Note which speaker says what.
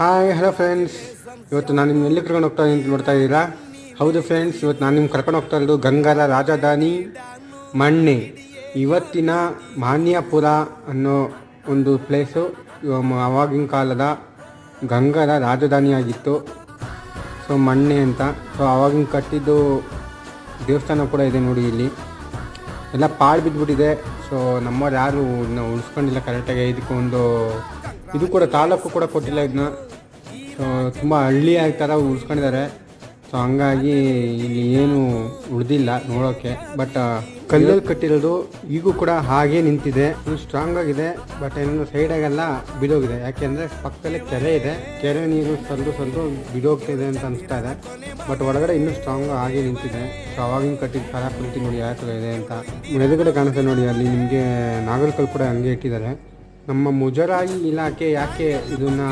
Speaker 1: Hi hello friends ಇವತ್ತು ನಾನು ನಿಮ್ಮ ಎಲ್ಲಿ ಕರ್ಕೊಂಡು ಹೋಗ್ತಾ ಅಂತ ನೋಡ್ತಾ ಇದ್ದೀರಾ? ಹೌದು ಫ್ರೆಂಡ್ಸ್ ಇವತ್ತು ನಾನು ನಿಮ್ಗೆ ಕರ್ಕೊಂಡು ಹೋಗ್ತಾ ಇರೋದು ಗಂಗಾರ ರಾಜಧಾನಿ ಮಣ್ಣೆ. ಇವತ್ತಿನ ಮಾನ್ಯಪುರ ಅನ್ನೋ ಒಂದು ಪ್ಲೇಸು ಆವಾಗಿನ ಕಾಲದ ಗಂಗರ ರಾಜಧಾನಿಯಾಗಿತ್ತು. ಸೊ ಮಣ್ಣೆ ಅಂತ. ಸೊ ಆವಾಗಿನ ಕಟ್ಟಿದ್ದು ದೇವಸ್ಥಾನ ಕೂಡ ಇದೆ ನೋಡಿ ಇಲ್ಲಿ. ಎಲ್ಲ ಪಾಳು ಬಿದ್ದುಬಿಟ್ಟಿದೆ ಸೊ ನಮ್ಮವ್ರು ಯಾರು ಇನ್ನು ಉಳಿಸ್ಕೊಂಡಿಲ್ಲ ಕರೆಕ್ಟಾಗಿ ಇದಕ್ಕೆ ಒಂದು, ಇದು ಕೂಡ ತಾಲೂಕು ಕೂಡ ಕೊಟ್ಟಿಲ್ಲ ಇದನ್ನ ಸೊ ತುಂಬ ಹಳ್ಳಿ ಥರ ಉಳಿಸ್ಕೊಂಡಿದ್ದಾರೆ. ಸೊ ಹಂಗಾಗಿ ಇಲ್ಲಿ ಏನು ಉಳಿದಿಲ್ಲ ನೋಡೋಕೆ ಬಟ್ ಕಲ್ಲಲ್ಲಿ ಕಟ್ಟಿರೋದು ಈಗೂ ಕೂಡ ಹಾಗೆ ನಿಂತಿದೆ. ಸ್ಟ್ರಾಂಗ್ ಆಗಿದೆ ಬಟ್ ಏನೋ ಸೈಡಾಗೆಲ್ಲ ಬಿದೋಗಿದೆ. ಯಾಕೆಂದರೆ ಪಕ್ಕದಲ್ಲಿ ಕೆರೆ ಇದೆ. ಕೆರೆ ನೀರು ಸಂದು ಸಂದು ಬಿದೋಗ್ತಿದೆ ಅಂತ ಅನಿಸ್ತಾ ಇದೆ. ಬಟ್ ಒಳಗಡೆ ಇನ್ನೂ ಸ್ಟ್ರಾಂಗ್ ಆಗಿ ನಿಂತಿದೆ. ಸೊ ಅವಾಗಿನ ಕಟ್ಟಿದ ಕಲಾಕೃತಿ ನೋಡಿ ಯಾವ ಥರ ಇದೆ ಅಂತ. ಎದುರುಗಡೆ ಕಾಣಿಸ್ತಾ ನೋಡಿ, ಅಲ್ಲಿ ನಿಮಗೆ ನಾಗರಕಲ್ ಕೂಡ ಹಂಗೆ ಇಟ್ಟಿದ್ದಾರೆ. ನಮ್ಮ ಮುಜರಾಯಿ ಇಲಾಖೆ ಯಾಕೆ ಇದನ್ನ